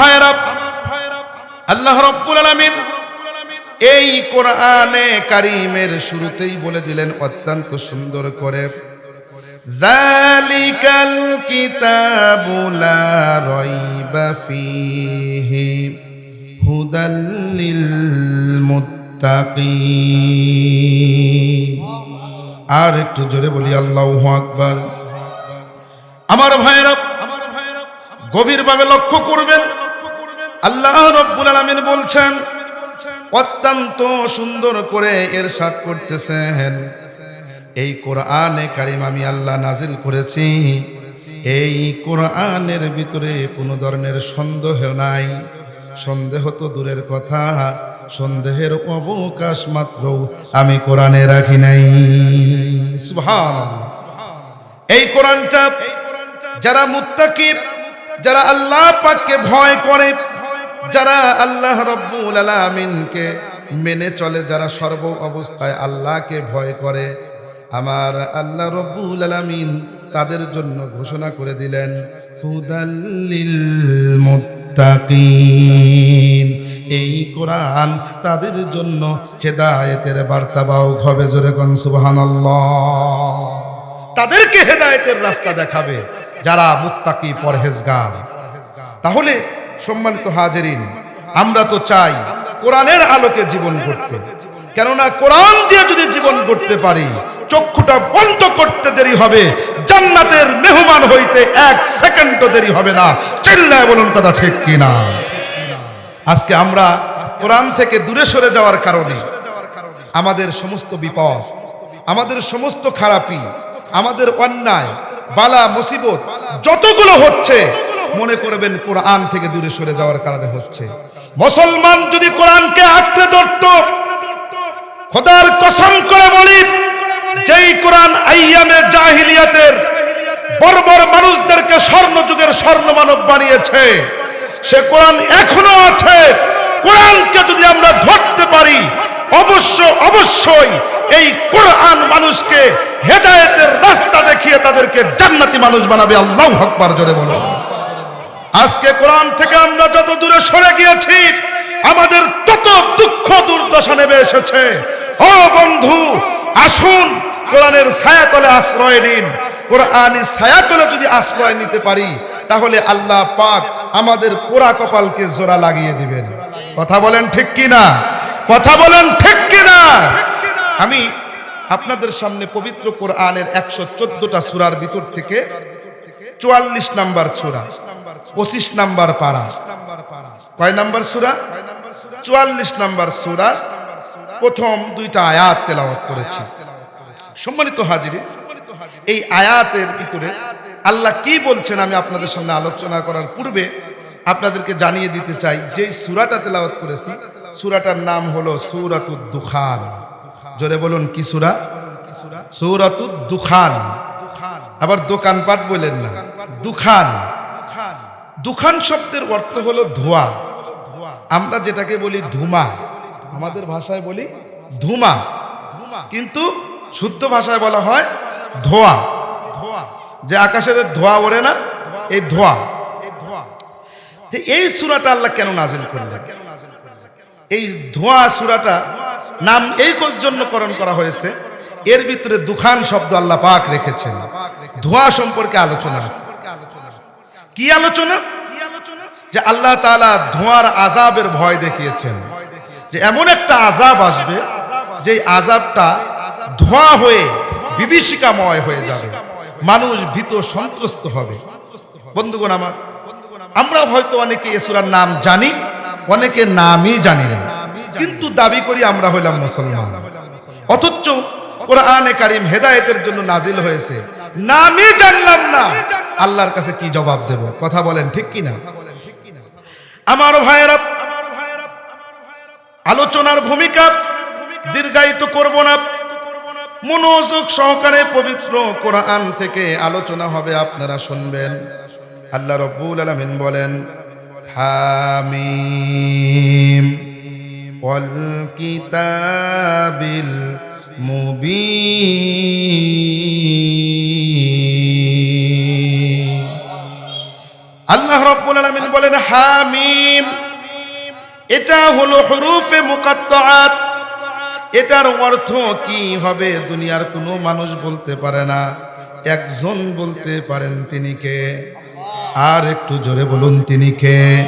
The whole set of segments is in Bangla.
ভাইরা আল্লাহ রব্বুল আলামিন এই কোরআনে কারিমের শুরুতেই বলে দিলেন, অত্যন্ত সুন্দর করে জালিকাল কিতাবু লা রাইবা ফীহি হুদাল লিল মুত্তাকিন আর একটু জোরে বলি, আল্লাহু আকবার। আমার আমার ভাইরা গভীরভাবে লক্ষ্য করবেন। আল্লাহ রব্বুল আলামিন বলছেন, অত্যন্ত সুন্দর করে এরশাদ করতেছেন। এই কোরআনে কারিম আমি আল্লাহ নাজিল করেছি। এই কোরআনের ভিতরে কোনো ধরনের সন্দেহ নাই। সন্দেহ তো দূরের কথা, সন্দেহের অবকাশ মাত্র আমি কোরআনে রাখি নাই। এই কোরআনটা যারা মুত্তাকিব যারা আল্লাহ পাককে ভয় করে, যারা আল্লাহ রব্বুল আলামিনকে মেনে চলে, যারা সর্ব অবস্থায় আল্লাহকে ভয় করে, আমার আল্লাহ রব্বুল আলামিন তাদের জন্য ঘোষণা করে দিলেন হুদাল্লিল মুত্তাকিন এই কোরআন তাদের জন্য হেদায়েতের বার্তা বাহক হবে, জোরে কোন সুবহানাল্লাহ। তাদেরকে হেদায়েতের রাস্তা দেখাবে যারা মুত্তাকি পরহেজগার। তাহলে সম্মানিত হাজেরিন, আমরা তো চাই কোরআনের আলোকে জীবন করতে কেননা কোরআন দিয়ে যদি জীবন করতে পারি, চক্ষুটা বন্ধ করতে দেরি হবে, জান্নাতের মেহমান হইতে এক সেকেন্ডও দেরি হবে না। চিল্লায় বলুন কথা ঠিক কিনা? আজকে আমরা কোরআন থেকে দূরে সরে যাওয়ার কারণে আমাদের সমস্ত বিপদ, আমাদের সমস্ত খারাপি আমাদের অন্যায়, বালা, মুসিবত যতগুলো হচ্ছে, মনে করবেন কোরআন থেকে দূরে সরে যাওয়ার কারণে হচ্ছে। মুসলমান যদি কোরআনকে আঁকড়ে ধরত, খোদার কসম করে বলি, যেই কোরআন আইয়ামে জাহিলিয়াতের বর্বর মানুষদেরকে স্বর্ণ যুগের স্বর্ণ মানব বানিয়েছে, সে কোরআন এখনও আছে। কোরআনকে যদি আমরা ধরতে পারি অবশ্য, অবশ্যই এই কোরআন মানুষকে হেদায়েতের রাস্তা দেখিয়ে তাদেরকে জান্নাতি মানুষ বানাবে। আল্লাহ আকবার জোরে বলো আজকে কোরআন থেকে আমরা যত দূরে সরে গিয়েছি, আমাদের তত দুঃখ দুর্দশা নেমে এসেছে। ও বন্ধু, আসুন কোরআনের ছায়াতলে আশ্রয় নিন। কোরআনের ছায়াতলে যদি আশ্রয় নিতে পারি, তাহলে আল্লাহ পাক আমাদের পোড়া কপালকে জোড়া লাগিয়ে দিবেন। কথা বলেন ঠিক কি না কথা বলেন, ঠিক কি না আমি আপনাদের সামনে পবিত্র কোরআনের একশো চোদ্দটা সুরার ভিতর থেকে চুয়াল্লিশ নাম্বার সুরা, পঁচিশ নাম্বার পাড়া কয় নাম্বার সুরা? চুয়াল্লিশ নাম্বার সুরা প্রথম দুইটা আয়াত তেলাওয়াত করেছি। সম্মানিত হাজিরি এই আয়াতের ভিতরে আল্লাহ কি বলছেন আমি আপনাদের সামনে আলোচনা করার পূর্বে আপনাদেরকে জানিয়ে দিতে চাই যে সুরাটা তেলাওয়াত করেছি সুরাটার নাম হলো সুরাতুদ দুখান। জোরে বলুন, কি সুরা? সুরাতুদ দুখান। আবার দোকানপাট বলেন না। দুখান। দুখান শব্দের অর্থ হলো ধোয়া। আমরা যেটাকে বলি ধুমা। আমাদের ভাষায় বলি ধুমা। কিন্তু শুদ্ধ ভাষায় বলা হয় ধোয়া ধোয়া। যে আকাশের ধোয়া ওড়ে না, এই ধোয়া। তো এই সুরাটা আল্লাহ কেন নাজিল করলেন? এই ধোঁয়া সুরাটা নাম এই জন্য করণ করা হয়েছে। এর ভিতরে দুখান শব্দ আল্লাহ পাক রেখেছেন। ধোঁয়া সম্পর্কে আলোচনা আছে। কি আলোচনা? যে আল্লাহ তাআলা ধোঁয়ার আজাবের ভয় দেখিয়েছেন। যে এমন একটা আজাব আসবে যে আজাবটা ধোঁয়া হয়ে বিভীষিকাময় হয়ে যাবে। মানুষ ভীত সন্ত্রস্ত হবে। বন্ধুগণ আমার আমরা হয়তো অনেকে এসুরার নাম জানি। অনেকে নামই জানি না। কিন্তু দাবি করি আমরা হইলাম মুসলমান। অথচ কোরআনে কারিম হেদায়েতের জন্য নাজিল হয়েছে। নামই জানলাম না। আল্লাহর কাছে কি জবাব দেব? কথা বলেন ঠিক কি না আমার ভাইয়েরা, আলোচনার ভূমিকা দীর্ঘায়িত করব না। মনোযোগ সহকারে পবিত্র কোরআন থেকে আলোচনা হবে, আপনারা শুনবেন। আল্লাহ রব্বুল আলমিন বলেন ওয়াল কিতাবিল মুবিন। আল্লাহ রব্বুল আলামিন বলেন, হামিম। এটা হলো হরুফে মুকাত্তাআত। এটার অর্থ কি হবে দুনিয়ার কোনো মানুষ বলতে পারে না। একজন বলতে পারেন তিনি কে? আর একটু জোরে বলুন, তিনি কে?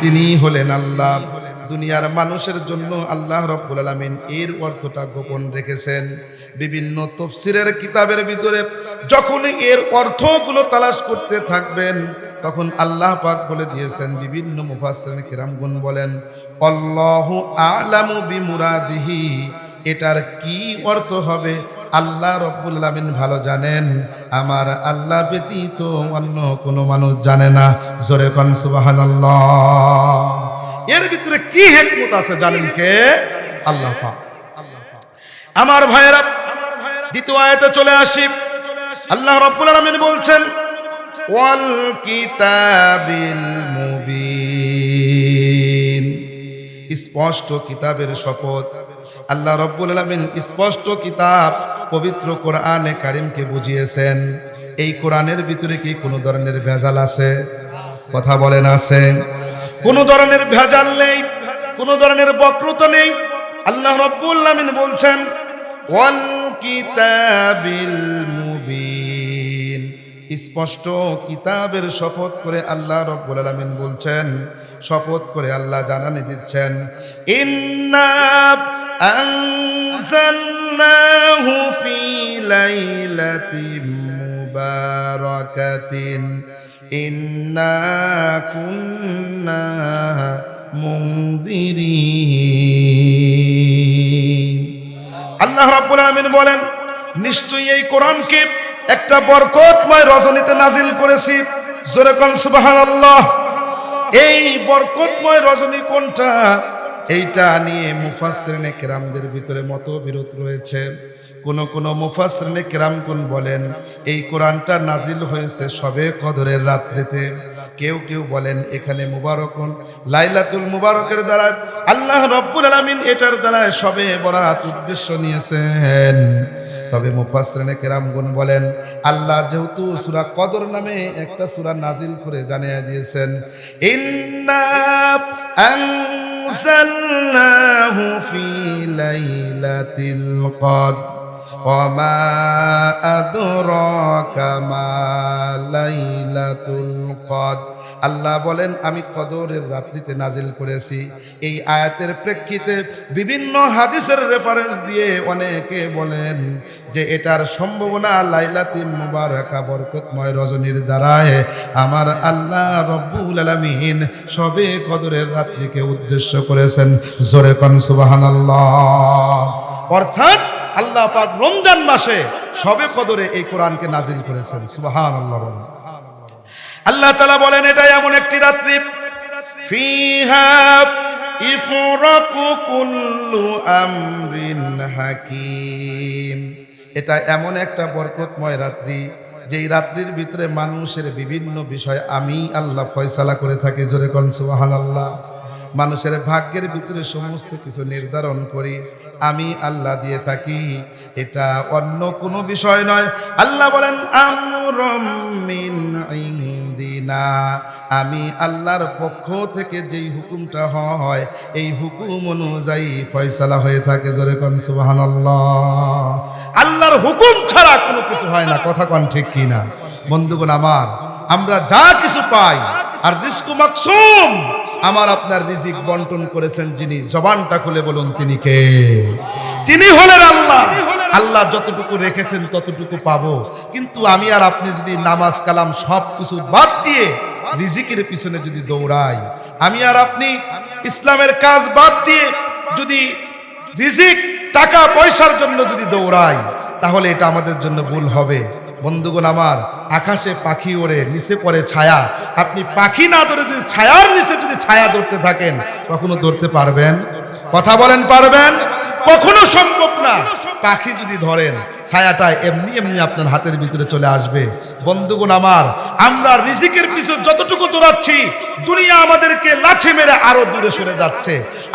তিনি হলেন আল্লাহ। দুনিয়ার মানুষের জন্য আল্লাহ রব্বুল আলমিন এর অর্থটা গোপন রেখেছেন। বিভিন্ন তফসিরের কিতাবের ভিতরে যখন এর অর্থগুলো তালাশ করতে থাকবেন, তখন আল্লাহ পাক বলে দিয়েছেন, বিভিন্ন মুফাসরিন কিরামগুন বলেন অল্লাহ আলামু বিমুরাদিহি। এটার কি অর্থ হবে? আল্লাহ রব্বুল আলামিন ভালো জানেন। আমার আল্লাহ ব্যতীত অন্য কোনো মানুষ জানে না। জোরে কন এর ভিতরে কি হেকমত আছে জানেন কে? আল্লাহ পাক। আমার ভাইয়েরা, দ্বিতীয় আয়তে চলে আসি। আল্লাহ রব্বুল আলামিন বলছেন, ওয়াল কিতাবিল মুবিন। স্পষ্ট কিতাবের শপথ আল্লাহ রব্বুল আলমিন স্পষ্ট কিতাব পবিত্র কোরআনে কারিমকে বুঝিয়েছেন। এই কোরআনের ভিতরে কি কোনো ধরনের ভেজাল আছে? কথা বলেন আছে। কোনো ধরনের ভেজাল নেই, কোনো ধরনের বক্রতা নেই। আল্লাহ রব্বুল আলমিন বলছেন স্পষ্ট কিতাবের শপথ করে আল্লাহ রব্বুল আলামিন বলছেন, শপথ করে আল্লাহ জানানি দিচ্ছেন, ইন্না আনজালনাহু ফি লাইলাতিন মুবারাকাতিন ইন্না কুন্না মুনজিরিন আল্লাহ রাব্বুল আলামিন বলেন, নিশ্চয়ই এই কোরআনকে একটা বরকতময় রজনীতে নাজিল করেছি। জোরে কোন সুবহানাল্লাহ। এই বরকতময় রজনী কোনটা? এইটা নিয়ে মুফাসরিনে কেরামদের ভিতরে মতবিরোধ রয়েছে। কোন কোন মুফাসরিনে কেরাম কোন বলেন, এই কোরআনটা নাজিল হয়েছে সবে কদরের রাত্রিতে। কেউ কেউ বলেন, এখানে মুবারকুন লাইলাতুল মুবারকের দ্বারা আল্লাহ রব্বুল আলামিন এটার দ্বারা সবে বরাত উদ্দেশ্য নিয়েছেন। তবে মুফাসরিনে কেরামগুন বলেন, আল্লাহ যেহেতু সুরা কদর নামে একটা সুরা নাজিল করে জানিয়ে দিয়েছেন, ইন্না أرسلناه في ليلة القدر. وما أدراك ما ليلة القدر. আল্লাহ বলেন, আমি কদরের রাত্রিতে নাজিল করেছি। এই আয়াতের প্রেক্ষিতে বিভিন্ন হাদিসের রেফারেন্স দিয়ে অনেকে বলেন যে, এটার সম্ভাবনা লাইলাতি মুবারাকা, বরকতময় রজনীর দ্বারায় আমার আল্লাহ রব্বুল আলমিন সবে কদরের রাত্রিকে উদ্দেশ্য করেছেন। জোরে কন, সুবহানাল্লাহ। অর্থাৎ আল্লাহ পাক রমজান মাসে সবে কদরে এই কোরআনকে নাজিল করেছেন। সুবহানাল্লাহ বলেন। আল্লাহ তালা বলেন এটা এমন একটি রাত্রি। কুল্লু আমরিন হাকিম। এটা এমন একটা বরকতময় রাত্রি, যেই রাত্রির ভিতরে মানুষের বিভিন্ন বিষয় আমি আল্লাহ ফয়সালা করে থাকি, জোরে কন সুবহানাল্লাহ। মানুষের ভাগ্যের ভিতরে সমস্ত কিছু নির্ধারণ করি, আমি আল্লাহ দিয়ে থাকি। এটা অন্য কোনো বিষয় নয়। আল্লাহ বলেন, আমরম ইন্দিনা আমি আল্লাহর পক্ষ থেকে যেই হুকুমটা হয়, এই হুকুম অনুযায়ী ফয়সালা হয়ে থাকে জোরে কন সুবহানাল্লাহ। আল্লাহর হুকুম ছাড়া কোনো কিছু হয় না, কথা কন ঠিক কি না? বন্ধুগণ আমার, আমরা যা কিছু পাই, আর রিস্কু মাকসুম, আমার আপনার রিজিক বন্টন করেছেন যিনি, জবানটা খুলে বলুন তিনি কে? তিনি হলেন আল্লাহ। আল্লাহ যতটুকু রেখেছেন ততটুকু পাবো। কিন্তু আমি আর আপনি যদি নামাজ, কালাম সব কিছু বাদ দিয়ে রিজিকের পিছনে যদি দৌড়াই, আমি আর আপনি ইসলামের কাজ বাদ দিয়ে যদি রিজিক, টাকা, পয়সার জন্য যদি দৌড়াই, তাহলে এটা আমাদের জন্য ভুল হবে। বন্ধুগণ আমার, আকাশে পাখি ওড়ে, নিচে পড়ে ছায়া। আপনি পাখি না ধরে যদি ছায়ার নিচে যদি ছায়া ধরতে থাকেন, কখনো ধরতে পারবেন? কথা বলেন পারবেন? কখনো সম্ভব না। পাখি যদি ধরেন, ছায়াটা এমনি এমনি আপনার হাতের ভিতরে চলে আসবে। বন্ধুগণ আমার, আমরা রিজিকের পিছনে যতটুকু দৌড়াচ্ছি, দুনিয়া আমাদেরকে লাঠি মেরে আরও দূরে সরে যাচ্ছে।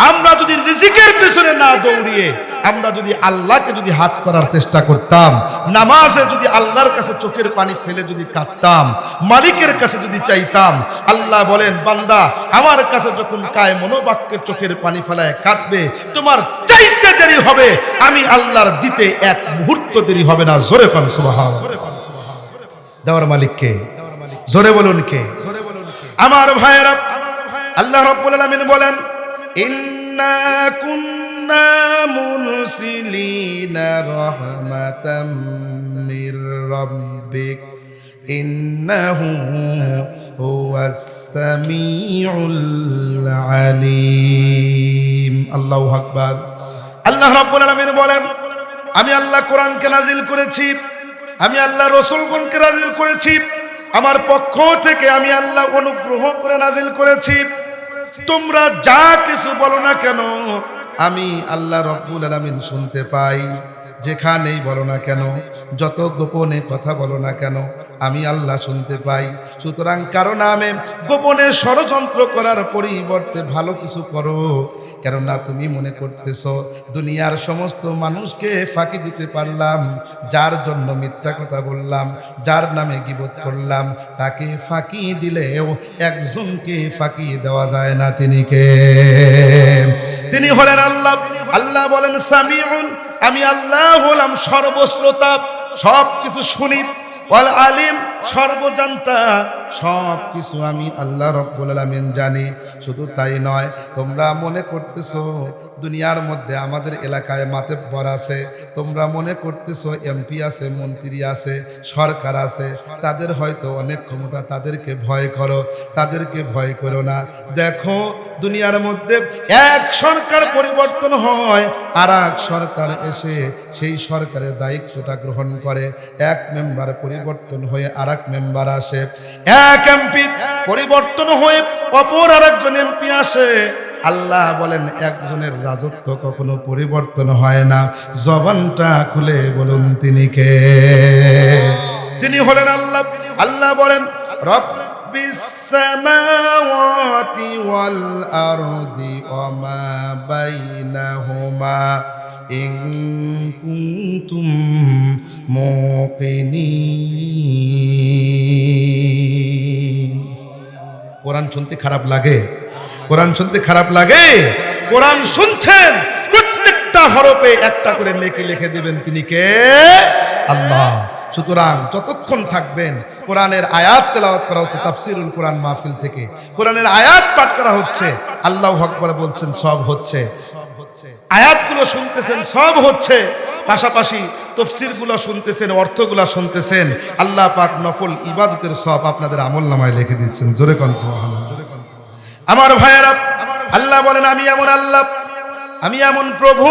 আমরা যদি রিজিকের পিছনে না দৌড়িয়ে আমরা যদি আল্লাহকে যদি হাত করার চেষ্টা করতাম, নামাজে যদি আল্লাহর কাছে চোখের পানি ফেলে যদি কাঁদতাম, মালিকের কাছে যদি চাইতাম, আল্লাহ বলেন, বান্দা, আমার কাছে যখন কায় মনোবাক্যের চোখের পানি ফেলায় কাঁদবে, তোমার চাইতে দেরি হবে, আমি আল্লাহর দিতে এক মুহূর্ত দেরি হবে না। জোরে কন সুবহান দেওয়ার মালিককে জোরে বলুন কে? আমার ভাইয়েরা, আল্লাহ রাব্বুল আলামিন বলেন, ইন্না কুন্না মুরসিলিনা রাহমাতাম মির রাব্বিক ইন্নাহু হুয়াস সামিউল আলিম আল্লাহু আকবার। আল্লাহ রাব্বুল আলামিন বলেন, আমি আল্লাহ কোরআনকে নাজিল করেছি, আমি আল্লাহ রসুলগণকে নাজিল করেছি, আমার পক্ষ থেকে আমি আল্লাহ অনুগ্রহ করে নাজিল করেছি। তোমরা যা কিছু বলো না কেন আমি আল্লাহ রব্বুল আলামিন শুনতে পাই। যেখানেই বলো না কেন, যত গোপনে কথা বলো না কেন, আমি আল্লাহ শুনতে পাই। সুতরাং কারণ আমি গোপনে ষড়যন্ত্র করার পরিবর্তে ভালো কিছু করো। কেননা তুমি মনে করতেছ, দুনিয়ার সমস্ত মানুষকে ফাঁকি দিতে পারলাম, যার জন্য মিথ্যা কথা বললাম, যার নামে গিবত করলাম, তাকে ফাঁকি দিলেও একজনকে ফাঁকি দেওয়া যায় না তিনি কে? তিনি হলেন আল্লাহ। আল্লাহ বলেন সামিউন আমি আল্লাহ হলাম সর্বশ্রোতা সব কিছু শুনি আলিম সর্বজান্তা। সব কিছু আমি আল্লাহ রব্বুল আলামিন জানি, শুধু তাই নয়, তোমরা মনে করতেছো দুনিয়ার মধ্যে আমাদের এলাকায় মাতে মাতেব্বর আছে, তোমরা মনে করতেছো এমপি আছে, মন্ত্রী আছে, সরকার আছে, তাদের হয়তো অনেক ক্ষমতা, তাদেরকে ভয় করো, তাদেরকে ভয় করো না। দেখো, দুনিয়ার মধ্যে এক সরকার পরিবর্তন হয় আর এক সরকার এসে সেই সরকারের দায়িত্বটা গ্রহণ করে, এক মেম্বার পরিবর্তন হয়ে আর এক মেম্বার আসে। এক এমপি পরিবর্তন হয়ে অপর আর একজন এমপি আসে। আল্লাহ বলেন, একজনের রাজত্ব কখনো পরিবর্তন হয় না। জবানটা খুলে বলুন তিনি কে? তিনি হলেন আল্লাহ। আল্লাহ বলেন رب السماوات والأرض وما بينهما إن كنتم موقنين কোরআন শুনতে খারাপ লাগে কোরআন শুনতে খারাপ লাগে কোরআন শুনছেন প্রত্যেকটা হরফে একটা করে লেখে লিখে দিবেন তিনি কে আল্লাহ সুতরাং যতক্ষণ থাকবেন কোরআনের আয়াত তেলাওয়াত করা হচ্ছে তাফসিরুল কোরআন মাহফিল থেকে কোরআনের আয়াত পাঠ করা হচ্ছে আল্লাহ আকবার বলছেন সব হচ্ছে আয়াতগুলো শুনতেছেন, সব হচ্ছে। পাশাপাশি তফসিরগুলো শুনতেছেন, অর্থগুলো শুনতেছেন। আল্লাহ পাক নফল ইবাদতের সব আপনাদের আমল নামায় লিখে দিচ্ছেন। জোরে কন সুবহানাল্লাহ। আমার ভাইয়েরা, আল্লাহ বলেন, আমি এমন আল্লাহ, আমি এমন প্রভু,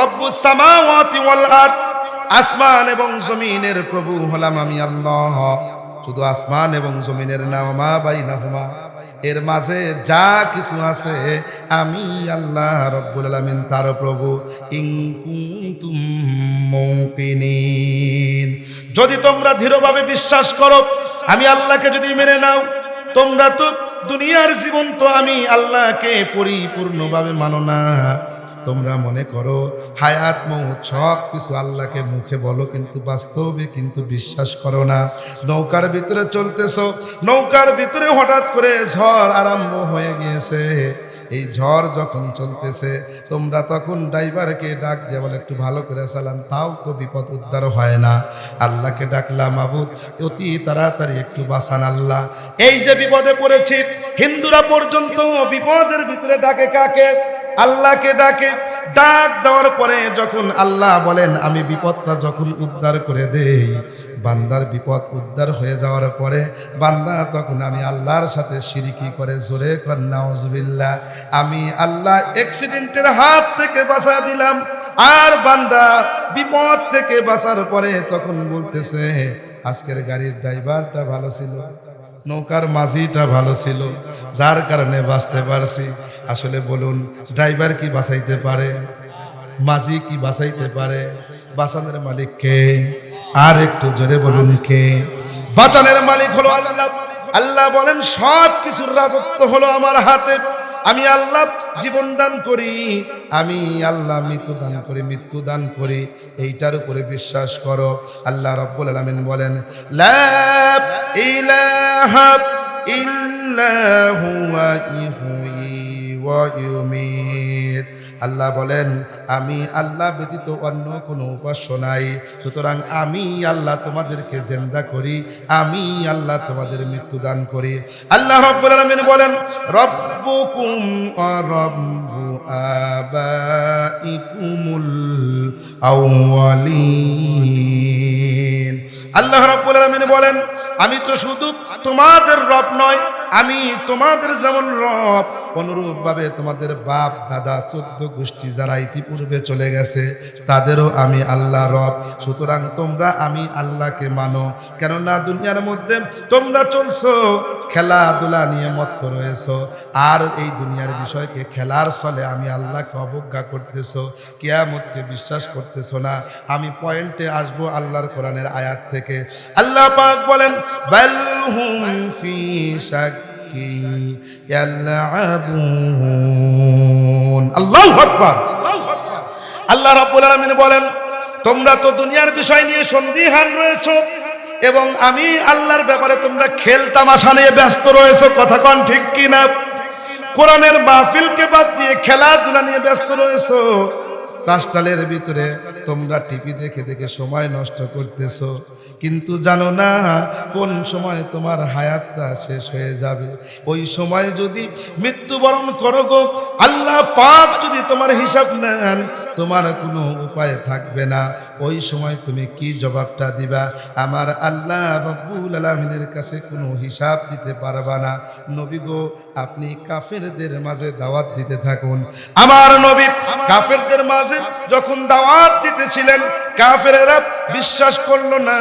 রব্বুস সামাওয়াতি ওয়াল আসমান এবং জমিনের প্রভু হলাম আমি আল্লাহ। শুধু আসমান এবং জমিনের নাম মা বাইনাহুমা। এর মাঝে যা কিছু আছে, আমি আল্লাহ রব্বুল আলামিন তার প্রভু। যদি তোমরা দৃঢ়ভাবে বিশ্বাস করো, আমি আল্লাহকে যদি মেনে নাও, তোমরা তো দুনিয়ার জীবন তো আমি আল্লাহকে পরিপূর্ণভাবে মানো না। তোমরা মনে করো, হায়াত, মৌত সব কিছু আল্লাহকে মুখে বলো, কিন্তু বাস্তবে কিন্তু বিশ্বাস করো না। নৌকার ভিতরে চলতেছ, নৌকার ভিতরে হঠাৎ করে ঝড় আরম্ভ হয়ে গিয়েছে। এই ঝড় যখন চলতেছে, তোমরা তখন ড্রাইভারকে ডাক দিয়ে বলে, একটু ভালো করে চালান, তাও তো বিপদ উদ্ধার হয় না। আল্লাহকে ডাকলাম আবুদ অতি তাড়াতাড়ি একটু বাঁচান আল্লাহ। এই যে বিপদে পড়েছি, হিন্দুরা পর্যন্ত বিপদের ভিতরে ডাকে কাকে? আল্লাহকে ডাকে, ডাক দেওয়ার পরে যখন আল্লাহ বলেন, আমি বিপদটা যখন উদ্ধার করে দেই, বান্দার বিপদ উদ্ধার হয়ে যাওয়ার পরে বান্দা তখন আমি আল্লাহর সাথে সিরিকি করে জোরে কর, নাউজুবিল্লাহ, আমি আল্লাহ অ্যাক্সিডেন্টের হাত থেকে বাঁচা দিলাম। আর বান্দা বিপদ থেকে বাঁচার পরে তখন বলতেছে, আজকের গাড়ির ড্রাইভারটা ভালো ছিল। নৌকার মাঝিটা ভালো ছিল, যার কারণে বাঁচতে পারছি। আসলে বলুন, ড্রাইভার কি বাঁচাইতে পারে? মাঝি কি বাঁচাইতে পারে? বাঁচানোর মালিক কে? আর একটু জোরে বলুন কে? বাঁচানোর মালিক হলো আল্লাহ। আল্লাহ বলেন সব কিছুর রাজত্ব হলো আমার হাতে। আমি আল্লাহ জীবন দান করি, আমি আল্লাহ মৃত্যু দান করি, মৃত্যু দান করি। এইটার উপরে বিশ্বাস করো। আল্লাহ রব্বুল আলামিন বলেন, লা ইলাহ ইল্লা ইহয়ি ওয়া ইউমিত। আল্লাহ বলেন, আমি আল্লাহ ব্যতীত অন্য কোনো উপাস্য নাই। সুতরাং আমি আল্লাহ তোমাদেরকে জেন্দা করি, আমি আল্লাহ তোমাদের মৃত্যু দান করি। আল্লাহ রব্বুল আলামিন বলেন, রব্বুকুম রব্বু আবাইকুমুল আউয়ালিন আল্লাহ রাব্বুল বলেন, আমি তো শুধু তোমাদের রব নয়, আমি তোমাদের যেমন রব অনুরূপভাবে তোমাদের বাপ, দাদা, চোদ্দ গোষ্ঠী যারা ইতিপূর্বে চলে গেছে, তাদেরও আমি আল্লাহ রব। সুতরাং তোমরা আমি আল্লাহকে মানো, কেননা দুনিয়ার মধ্যে তোমরা চলছো, খেলাধুলা নিয়ে মত্ত রয়েছ, আর এই দুনিয়ার বিষয়কে খেলার ছলে আমি আল্লাহকে অবজ্ঞা করতেছো, কেয়ামতকে বিশ্বাস করতেছো না। আমি পয়েন্টে আসব আল্লাহর কোরআনের আয়াত থেকে। আল্লাহ পাক বলেন, বাল হুম ফি ইয়ালআবুন আল্লাহু আকবার। আল্লাহ রাব্বুল আলামিন বলেন, তোমরা তো দুনিয়ার বিষয় নিয়ে সন্দিহান রয়েছো এবং আমি আল্লাহর ব্যাপারে তোমরা খেল তামাশা নিয়ে ব্যস্ত রয়েছো। কথা কন ঠিক কি না কোরআনের মাহফিলকে বাদ দিয়ে খেলাধুলা নিয়ে ব্যস্ত রয়েছো। চাষটালের ভিতরে তোমরা টিভি দেখে দেখে সময় নষ্ট করতেছো। কিন্তু জানো না কোন সময় তোমার হায়াতটা শেষ হয়ে যাবে। ওই সময় যদি মৃত্যুবরণ করো গো, আল্লাহ পাক যদি তোমার হিসাব নেন, তোমার কোনো উপায় থাকবে না। ওই সময় তুমি কি জবাবটা দিবা? আমার আল্লাহ রব্বুল আলমিনের কাছে কোনো হিসাব দিতে পারবা না। নবী গো, আপনি কাফেরদের মাঝে দাওয়াত দিতে থাকুন। আমার নবী কাফেরদের মাঝে যখন দাওয়াত দিতেছিলেন কাফেরেরা বিশ্বাস করল না।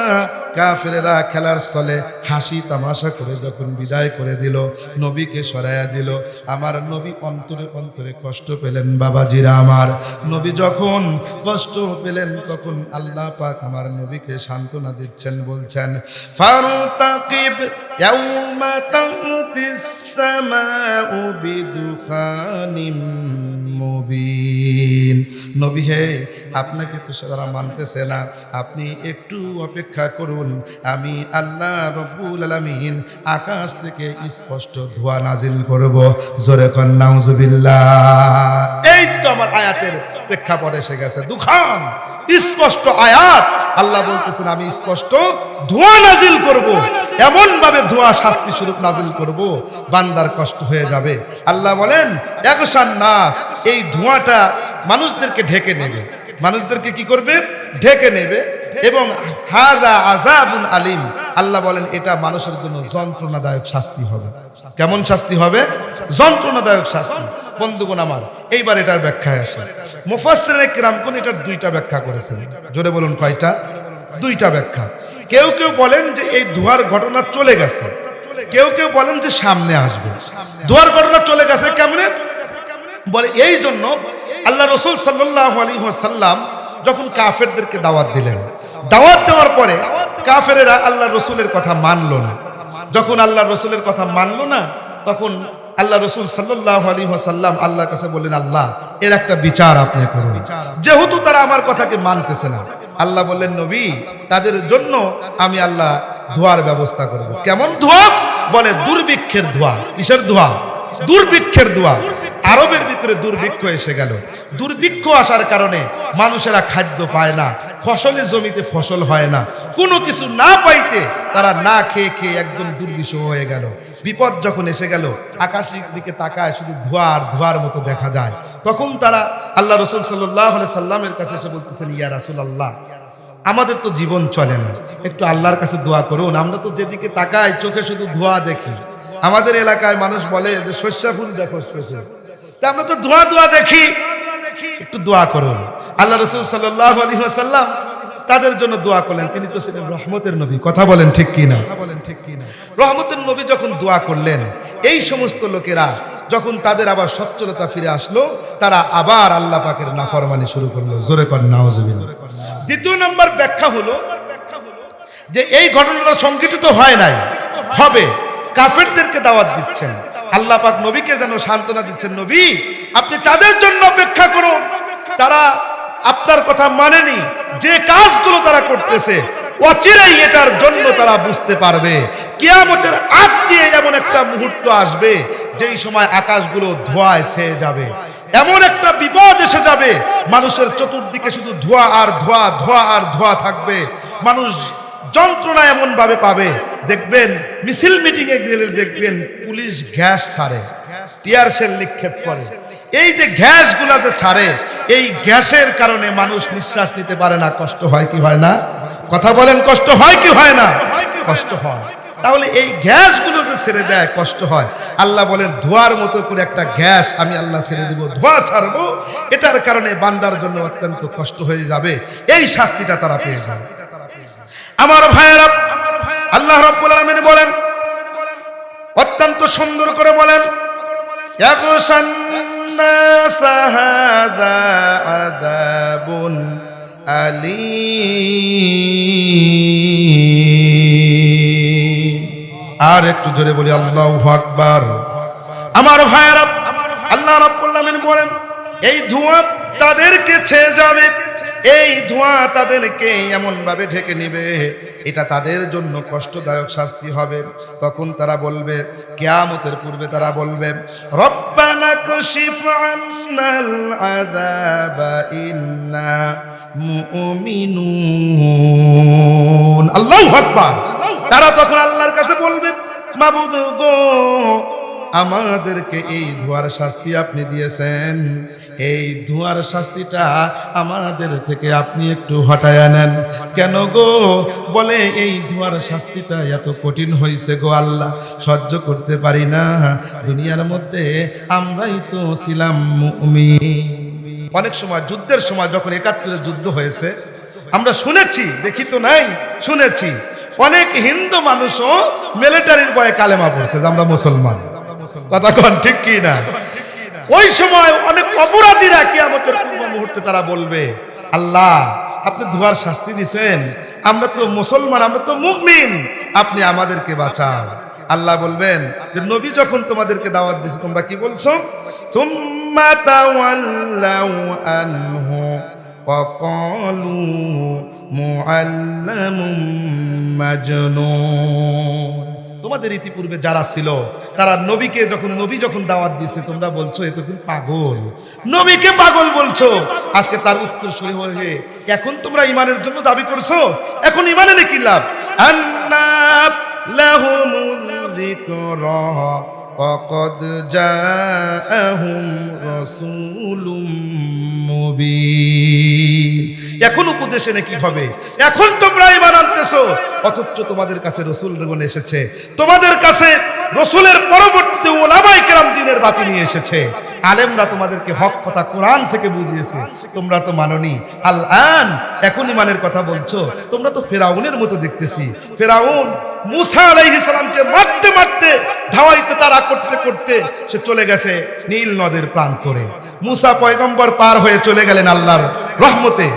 কাফেরেরা খেলার স্থলে হাসি তামাশা করে যখন বিদায় করে দিল, নবীকে সরাইয়া দিল। আমার নবী অন্তরে অন্তরে কষ্ট পেলেন বাবাজিরা আমার। নবী যখন কষ্ট পেলেন, তখন আল্লাহ পাক আমার নবীকে সান্ত্বনা দিচ্ছেন, বলছেন নবী হে আপনাকে তো তারা মানতেছে না। আপনি একটু অপেক্ষা করুন। আমি আল্লাহ রব্বুল আলামিন আকাশ থেকে স্পষ্ট ধোয়া নাজিল করব। জোরে কন, নাউজুবিল্লাহ। এই তো আমার আয়াতের প্রেক্ষাপট এসে গেছে। দুখান স্পষ্ট আয়াত। আল্লাহ বলতেছেন, আমি স্পষ্ট ধোঁয়া নাজিল করব। এমন ভাবে ধোঁয়া শাস্তি স্বরূপ নাজিল করব। বান্দার কষ্ট হয়ে যাবে। আল্লাহ বলেন একসান নাস, এই ধোঁয়াটা মানুষদেরকে ঢেকে নেবে। মানুষদেরকে কি করবে? ঢেকে নেবে। এবং হাজা আজাবুন আলিম। আল্লাহ বলেন, এটা মানুষের জন্য যন্ত্রণাদায়ক শাস্তি হবে। কেমন শাস্তি হবে? যন্ত্রণাদায়ক শাস্তি। বন্ধুগণ আমার, এইবার এটার ব্যাখ্যায় আসে। মুফাসসির কিরাম কোন এটার দুইটা ব্যাখ্যা করেছেন? জোরে বলুন কয়টা? দুইটা ব্যাখ্যা। কেউ কেউ বলেন যে এই ধোয়ার ঘটনা চলে গেছে। কেউ কেউ বলেন যে সামনে আসবে। ধোয়ার ঘটনা চলে গেছে কেমনে? বলে, এই জন্য আল্লাহ রসুল সাল্লাহ আলী সাল্লাম যখন কাফেরদেরকে দাওয়াত দিলেন, দাওয়াত দেওয়ার পরে কাফেরেরা আল্লাহ রসুলের কথা মানলো না। যখন আল্লাহ রসুলের কথা মানলো না, তখন আল্লাহ রসুল সাল্লাহ আলী সাল্লাম আল্লাহর কাছে বললেন, আল্লাহ, এর একটা বিচার আপনি করুন। যেহেতু তারা আমার কথাকে মানতেছে না। আল্লাহ বললেন, নবী, তাদের জন্য আমি আল্লাহ ধোয়ার ব্যবস্থা করব। কেমন ধোয়া? বলে, দুর্ভিক্ষের ধোয়া। কিসের ধোয়া? দুর্ভিক্ষের ধোয়া। আরবের ভিতরে দুর্ভিক্ষ এসে গেল। দুর্ভিক্ষ আসার কারণে মানুষেরা খাদ্য পায় না, ফসলের জমিতে ফসল হয় না। কোনো কিছু না পাইতে তারা না খেয়ে খেয়ে একদম দুর্বিষহ হয়ে গেল। বিপদ যখন এসে গেল, আকাশের দিকে তাকায় শুধু ধোয়া আর ধোয়ার মতো দেখা যায়। তখন তারা আল্লাহ রসুল সাল্লাহ সাল্লামের কাছে এসে বলতেছেন, ইয়া রাসুল আল্লাহ আমাদের তো জীবন চলে না। একটু আল্লাহর কাছে দোয়া করুন, আমরা তো যেদিকে তাকাই চোখে শুধু ধোয়া দেখি। আমাদের এলাকায় মানুষ বলে যে শস্য ফুল দেখো চোখে তা আমরা তো ধোয়া ধোয়া দেখি। একটু দোয়া করুন। আল্লাহ রসুল সাল্লাহ আলী তাদের জন্য দোয়া করলেন। তিনি তো ছিলেন রহমতের নবী। কথা বলেন ঠিক কি না বলেন ঠিক কি না রহমতের নবী যখন দোয়া করলেন, এই সমস্ত লোকেরা যখন তাদের আবার সচ্ছলতা ফিরে আসলো, তারা আবার আল্লাহ পাকের নাফরমানি শুরু করল। জোরে কর নাওজবিল দ্বিতীয় নম্বর ব্যাখ্যা হলো যে এই ঘটনাটা সংঘটিত হয় নাই। হবে। কাফেরদেরকে দাওয়াত দিচ্ছেন। আল্লাহ পাক নবীকে যেন সান্ত্বনা দিচ্ছেন, নবী, আপনি তাদের জন্য অপেক্ষা করুন। তারা আপনার কথা মানেনি, যে কাজগুলো তারা করতেছে, অচিরেই এটার জন্য তারা বুঝতে পারবে। কিয়ামতের আগ দিয়ে এমন একটা মুহূর্ত আসবে, যেই সময় আকাশগুলো ধোঁয়ায় ছেয়ে যাবে। এমন একটা বিপদ এসে যাবে, মানুষের চতুর্দিকে শুধু ধোঁয়া আর ধোঁয়া ধোঁয়া আর ধোঁয়া থাকবে। মানুষ যন্ত্রণা এমন ভাবে পাবে। দেখবেন, মিছিল মিটিং এ গেলে দেখবেন পুলিশ গ্যাস ছাড়ে, টিয়ার সেল নিক্ষেপ করে। এই যে গ্যাসগুলা যে ছাড়ে, এই গ্যাসের কারণে মানুষ নিঃশ্বাস নিতে পারে না। কষ্ট হয় কি হয় না? কথা বলেন, কষ্ট হয় কি হয় না? কষ্ট হয়। তাহলে এই গ্যাসগুলো যে ছেড়ে দেয়, কষ্ট হয়। আল্লাহ বলেন, ধোয়ার মতো করে একটা গ্যাস আমি আল্লাহ ছেড়ে দিব। ধোয়া ছাড়বো, এটার কারণে বান্দার জন্য অত্যন্ত কষ্ট হয়ে যাবে। এই শাস্তিটা তারা পেয়ে যাবে। আমার ভাইয়েরা আল্লাহ রাব্বুল আলামিন বলেন, অত্যন্ত সুন্দর করে বলেন আলীম। আর একটু জোরে বলি, আল্লাহু আকবার। আমার ভাইয়েরা আল্লাহ রাব্বুল আলামিন বলেন, এই ধোঁয়া তাদেরকে ছেয়ে যাবে। এই ধোঁয়া তাদেরকে এমন ভাবে ঢেকে নিবে। এটা তাদের জন্য কষ্টদায়ক শাস্তি হবে। তখন তারা বলবে, কেয়ামতের পূর্বে তারা বলবে আল্লাহু তারা তখন আল্লাহর কাছে বলবে, মাবুদ গো আমাদেরকে এই ধোয়ার শাস্তি আপনি দিয়েছেন। এই ধোয়ার শাস্তিটা আমাদের থেকে আপনি একটু হটায় নেন। কেন গো? বলে এই ধোয়ার শাস্তিটা এত কঠিন হয়েছে গো আল্লাহ, সহ্য করতে পারি না। দুনিয়ার মধ্যে আমরাই তো ছিলাম মুমিন। অনেক সময়, যুদ্ধের সময় যখন একাত্তরের যুদ্ধ হয়েছে, আমরা শুনেছি, দেখি তো নাই, শুনেছি। অনেক হিন্দু মানুষও মিলিটারির বয়ে কালেমা পড়ছে যে আমরা মুসলমান। কথা কন ঠিক কি না ওই সময় অনেক অপরাধীরা কিয়ামতের পূর্ব মুহূর্তে তারা বলবে আল্লাহ আপনি ধোয়ার শাস্তি দিছেন আমরা তো মুসলমান আমরা তো মুমিন আপনি আমাদেরকে বাঁচাও আল্লাহ বলবেন যে নবী যখন তোমাদেরকে দাওয়াত দিছে তোমরা কি বলছো সুম্মা তাওয়াল্লাউ আনহু وقالوا معلم مجنون তোমাদের ইতিপূর্বে যারা ছিল তারা নবীকে যখন নবী যখন দাওয়াত দিছে তোমরা বলছো এ তো তুমি পাগল নবীকে পাগল বলছো আজকে তার উত্তর সরি হয়ে এখন তোমরা ইমানের জন্য দাবি করছো এখন ইমানে কি লাভ আন্নাব লাহুমুল যিকরা وقد جاءهم رسول মুবিন এখন উপদেশে নাকি হবে? এখন তোমরা ইমান আনতেছো। অথচ তোমাদের কাছে রসুল রগুন এসেছে, তোমাদের কাছে রসুলের পরবর্তী ওলামাই কেরাম দিনের বাতি নিয়ে এসেছে। আলেমরা তোমাদেরকে হক কথা কোরআন থেকে বুঝিয়েছে। তোমরা তো মাননি। আল আন এখন ইমানের কথা বলছো। তোমরা তো ফেরাউনের মতো দেখতেছি। ফেরাউন মুসা আলাইহিস সালামকে মারতে মারতে, ধাওয়াইতে তারা করতে করতে সে চলে গেছে নীল নদের প্রান্তরে। মুসা পয়গম্বর পার হয়ে চলে গেলেন আল্লাহর রহমতে।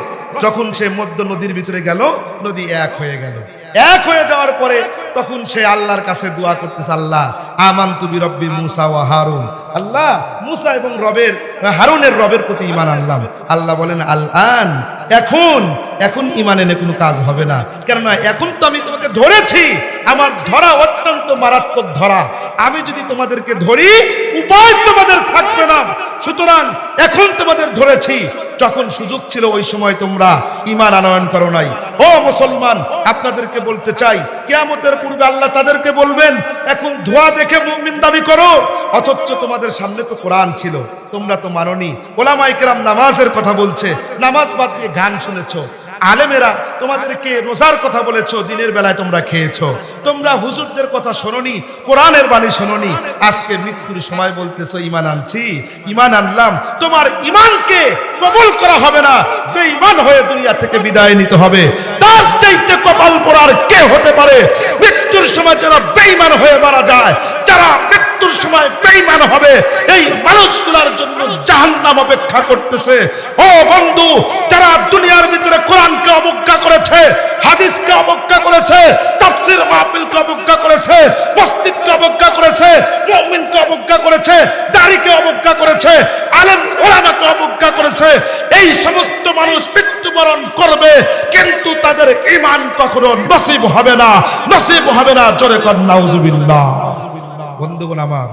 যখন সে মধ্য নদীর ভিতরে গেল নদী এক হয়ে গেল। এক হয়ে যাওয়ার পরে তখন সে আল্লাহর কাছে দোয়া করতেছে, আল্লাহ আমান তুবি রব্বি মুসা ও হারুন। আল্লাহ, মুসা এবং রবের হারুনের রবের প্রতি ইমান আনলাম। আল্লাহ বলেন আল আন এখন এখন ইমান এনে কোনো কাজ হবে না। কেননা এখন তো আমি তোমাকে ধরেছি, আমার ধরা অত্যন্ত মারাত্মক ধরা। আমি যদি তোমাদেরকে ধরি, উপায় তোমাদের থাকবে না। সুতরাং এখন তোমাদের ধরেছি। যখন সুযোগ ছিল, ওই সময় তোমরা ইমান আনয়ন করো নাই। ও মুসলমান, আপনাদেরকে বলতে চাই, কেয়ামতের পূর্বে আল্লাহ তাদেরকে বলবেন, এখন ধোয়া দেখে মুমিন দাবি করো, অথচ তোমাদের সামনে তো কোরআন ছিল, তোমরা তো মাননি। ওলামাইকেরাম নামাজের কথা বলছে, নামাজ বাদ দিয়ে গান শুনেছো আলেমেরা, তোমাদেরকে রোজার কথা বলেছ, দিনের বেলায় তোমরা খেয়েছো। তোমরা হুজুরদের কথা শোনোনি, কোরআনের বাণী শোনোনি। আজকে মৃত্যুর সময় বলতেছো, ইমান আনছি, ইমান আনলাম। তোমার ইমানকে কবল করা হবে না। বেঈমান হয়ে দুনিয়া থেকে বিদায় নিতে হবে। তার চাইতে কপাল পড়ার কে হতে পারে। মৃত্যুর সময় যারা বেঈমান হয়ে মারা যায়, যারা মৃত্যুর সময় বেইমান হবে। এই মানুষগুলোর জন্য জাহান্নাম অপেক্ষা করতেছে। ও বন্ধু, যারা দুনিয়ার ভিতরে কোরআনকে অবজ্ঞা করেছে, হাদিসকে অবজ্ঞা করেছে, তাফসীর মাহফিলকে অবজ্ঞা করেছে, মসজিদকে অবজ্ঞা করেছে, মুমিনকে অবজ্ঞা করেছে, দাড়িকে অবজ্ঞা করেছে, আলেম ওলামাকে অবজ্ঞা করেছে, এই সমস্ত মানুষ মৃত্যুবরণ করবে, কিন্তু তাদের ঈমান কখনো নসিব হবে না। নসিব হবে না। জোরে কর নাউজুবিল্লাহ। বন্ধুগণ আমার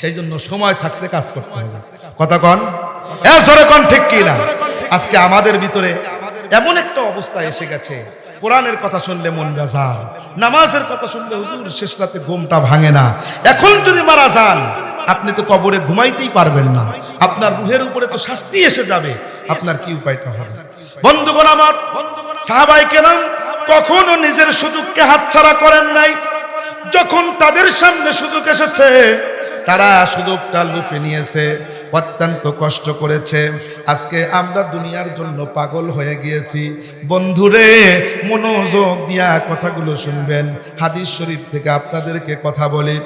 সেই জন্য সময় থাকতে কাজ করতে হবে। কথা কন? কন। ঠিক কি না? আজকে আমাদের ভিতরে এমন একটা অবস্থা এসে গেছে। কোরআনের কথা শুনলে মন বেজার নামাজের কথা শুনলে হুজুর শেষ রাতে ঘুমটা ভাঙে না। এখন যদি মারা যান আপনি তো কবরে ঘুমাইতেই পারবেন না। আপনার রুহের উপরে তো শাস্তি এসে যাবে। আপনার কি উপায়টা হবে? বন্ধুগণ আমার সাহাবাই কেনাম কখনো নিজের সুযোগকে হাতছাড়া করেন নাই। যখন তাদের সামনে সুযোগ এসেছে, তারা সুযোগটা লুফে নিয়েছে, অত্যন্ত কষ্ট করেছে। আজকে আমরা দুনিয়ার জন্য পাগল হয়ে গিয়েছি। বন্ধুরে, মনোযোগ দিয়া কথাগুলো শুনবেন। হাদিস শরীফ থেকে আপনাদেরকে কথা বলি।